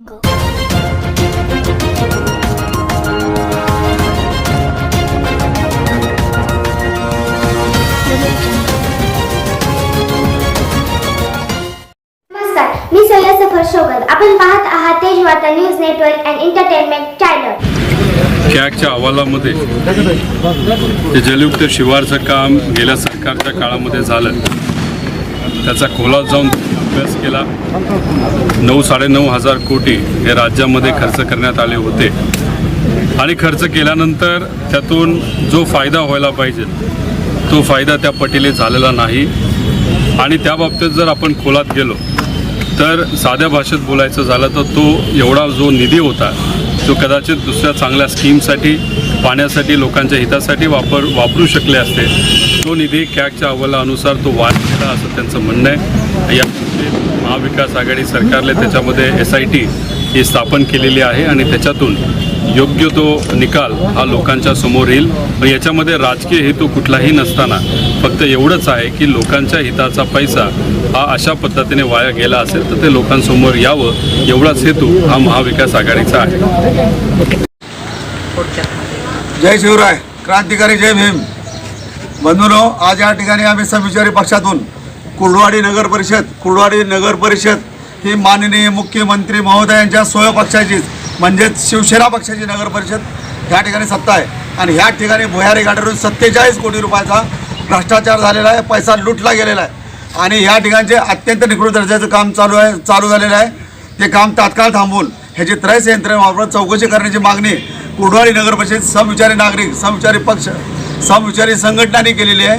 नमस्कार मी सैया सफर शोगल आपण पाहत आहात Tej Varta news network and entertainment channel. कॅगच्या अहवालामध्ये ते जलयुक्त शिवारचं काम गेल्या सरकारच्या काळामध्ये झालं. त्याचा खोलात जाऊन अभ्यास केला. नऊ साडेनऊ हजार कोटी हे राज्यामध्ये खर्च करण्यात आले होते. आणि खर्च केल्यानंतर त्यातून जो फायदा व्हायला पाहिजे तो फायदा त्या पटीने झालेला नाही. आणि त्या बाबतीत जर आपण खोलात गेलो तर साध्या भाषेत बोलायचं झालं तर तो एवढा जो निधी होता तो कदाचित दुसऱ्या चांगल्या स्कीमसाठी पाण्यासाठी लोकांच्या हितासाठी वापर वापरू शकले असते. तो निधी कॅगच्या अहवालानुसार तो वाढ केला असं त्यांचं म्हणणं आहे. या महाविकास आघाडी सरकारने त्याच्यामध्ये एस आय टी ही स्थापन केलेली आहे आणि त्याच्यातून योग्य तो निकाल हा लोकांच्या समोर येईल. पण याच्यामध्ये राजकीय हेतू कुठलाही नसताना फक्त एवढंच आहे की लोकांच्या हिताचा पैसा हा अशा पद्धतीने वाया गेला असेल तर ते लोकांसमोर यावं एवढाच हेतू हा महाविकास आघाडीचा आहे. जय शिवराय. क्रांतिकारी जय भीम. बंधूनो आज या ठिकाणी आम्ही समविचारी पक्षातून कुर्डवाडी नगर परिषद कुर्डवाडी नगर परिषद ही माननीय मुख्यमंत्री महोदयांच्या सोय पक्षाचीच म्हणजेच शिवसेना पक्षाची नगर परिषद ह्या ठिकाणी सत्ता आहे. आणि ह्या ठिकाणी भुयारी घाटावरून सत्तेचाळीस कोटी रुपयाचा भ्रष्टाचार झालेला आहे पैसा लुटला गेलेला आहे. आणि ह्या ठिकाणचे अत्यंत निकृत दर्जाचं काम चालू आहे चालू झालेलं आहे. ते काम तात्काळ थांबवून ह्याची त्रयस यंत्रणा वापरून चौकशी करण्याची मागणी कुडवाळी नगर परिषद समविचारी नागरिक समविचारी पक्ष समविचारी संघटनांनी केलेली आहे.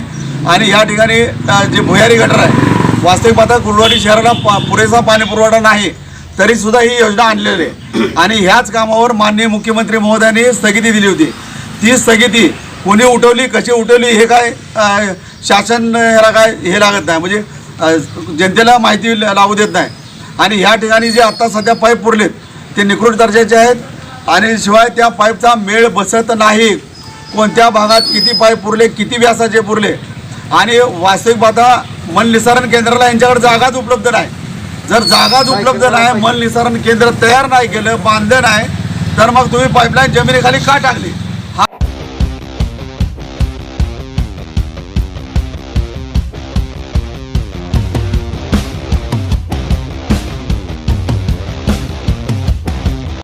आणि या ठिकाणी जे भुयारी गटर आहे वास्तविक पाहता कुडवाडी शहराला पा पुरेसा पाणी पुरवठा नाही तरीसुद्धा ही योजना आणलेली आहे. आणि ह्याच कामावर माननीय मुख्यमंत्री महोदयांनी स्थगिती दिली होती. ती स्थगिती कोणी उठवली कशी उठवली हे काय शासन ह्याला काय हे लागत नाही. म्हणजे जनतेला माहिती लावू देत नाही. आणि ह्या ठिकाणी जे आत्ता सध्या पाईप पुरलेत ते निकृष्ट दर्जाचे आहेत. आणि शिवाय त्या पाईपचा मेळ बसत नाही. कोणत्या भागात किती पाईप पुरले किती व्यासाचे पुरले? आणि वास्तविक पाहता मल निसारण केंद्राला यांच्याकडे जागाच उपलब्ध नाही. जर जागाच उपलब्ध नाही मल निसारण केंद्र तयार नाही केलं बांधलं नाही तर मग तुम्ही पाईपलाईन जमिनीखाली का टाकली?